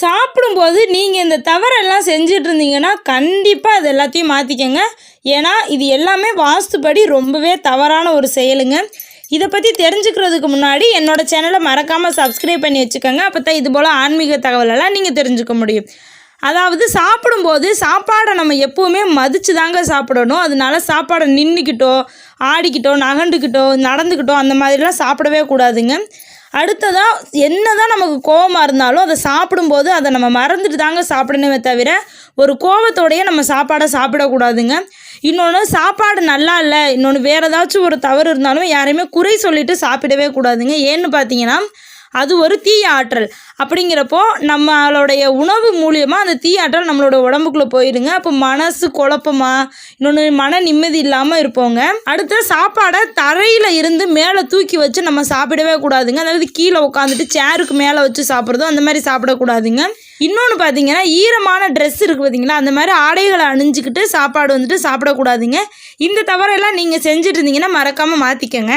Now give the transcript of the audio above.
சாப்பிடும்போது நீங்கள் இந்த தவறெல்லாம் செஞ்சுட்டு இருந்தீங்கன்னா கண்டிப்பாக அது எல்லாத்தையும் மாற்றிக்கங்க ஏன்னா இது எல்லாமே வாஸ்துப்படி ரொம்பவே தவறான ஒரு செயலுங்க. இதை பற்றி தெரிஞ்சுக்கிறதுக்கு முன்னாடி என்னோட சேனலை மறக்காமல் சப்ஸ்கிரைப் பண்ணி வச்சுக்கோங்க. அப்போ தான் இது போல் ஆன்மீக தகவலெல்லாம் நீங்கள் தெரிஞ்சுக்க முடியும். அதாவது சாப்பிடும்போது சாப்பாடை நம்ம எப்போவுமே மதித்து தாங்க சாப்பிடணும். அதனால சாப்பாடை நின்றுக்கிட்டோ ஆடிக்கிட்டோ நகண்டுக்கிட்டோ நடந்துக்கிட்டோ அந்த மாதிரிலாம் சாப்பிடவே கூடாதுங்க. அடுத்ததாக என்ன தான் நமக்கு கோவமாக இருந்தாலும் அதை சாப்பிடும்போது அதை நம்ம மறந்துட்டு தாங்க சாப்பிடணுமே தவிர ஒரு கோவத்தோடையே நம்ம சாப்பாடை சாப்பிடக்கூடாதுங்க. இன்னொன்று சாப்பாடு நல்லா இல்லை. இன்னொன்று வேறு ஏதாச்சும் ஒரு தவறு இருந்தாலும் யாரையுமே குறை சொல்லிட்டு சாப்பிடவே கூடாதுங்க. ஏன்னு பார்த்தீங்கன்னா அது ஒரு தீய ஆற்றல் அப்படிங்கிறப்போ நம்மளுடைய உணவு மூலியமாக அந்த தீய ஆற்றல் நம்மளோட உடம்புக்குள்ளே போயிருங்க. அப்போ மனசு குழப்பமாக இன்னொன்று மன நிம்மதி இல்லாமல் இருப்போங்க. அடுத்து சாப்பாடை தரையில் இருந்து மேலே தூக்கி வச்சு நம்ம சாப்பிடவே கூடாதுங்க. அதாவது கீழே உட்காந்துட்டு சேருக்கு மேலே வச்சு சாப்பிட்றதோ அந்த மாதிரி சாப்பிடக்கூடாதுங்க. இன்னொன்று பார்த்தீங்கன்னா ஈரமான ட்ரெஸ் இருக்குது பார்த்தீங்களா அந்த மாதிரி ஆடைகளை அணிஞ்சிக்கிட்டு சாப்பாடு வந்துட்டு சாப்பிடக்கூடாதுங்க. இந்த தவறெல்லாம் நீங்கள் செஞ்சுட்டு இருந்தீங்கன்னா மறக்காமல் மாற்றிக்கங்க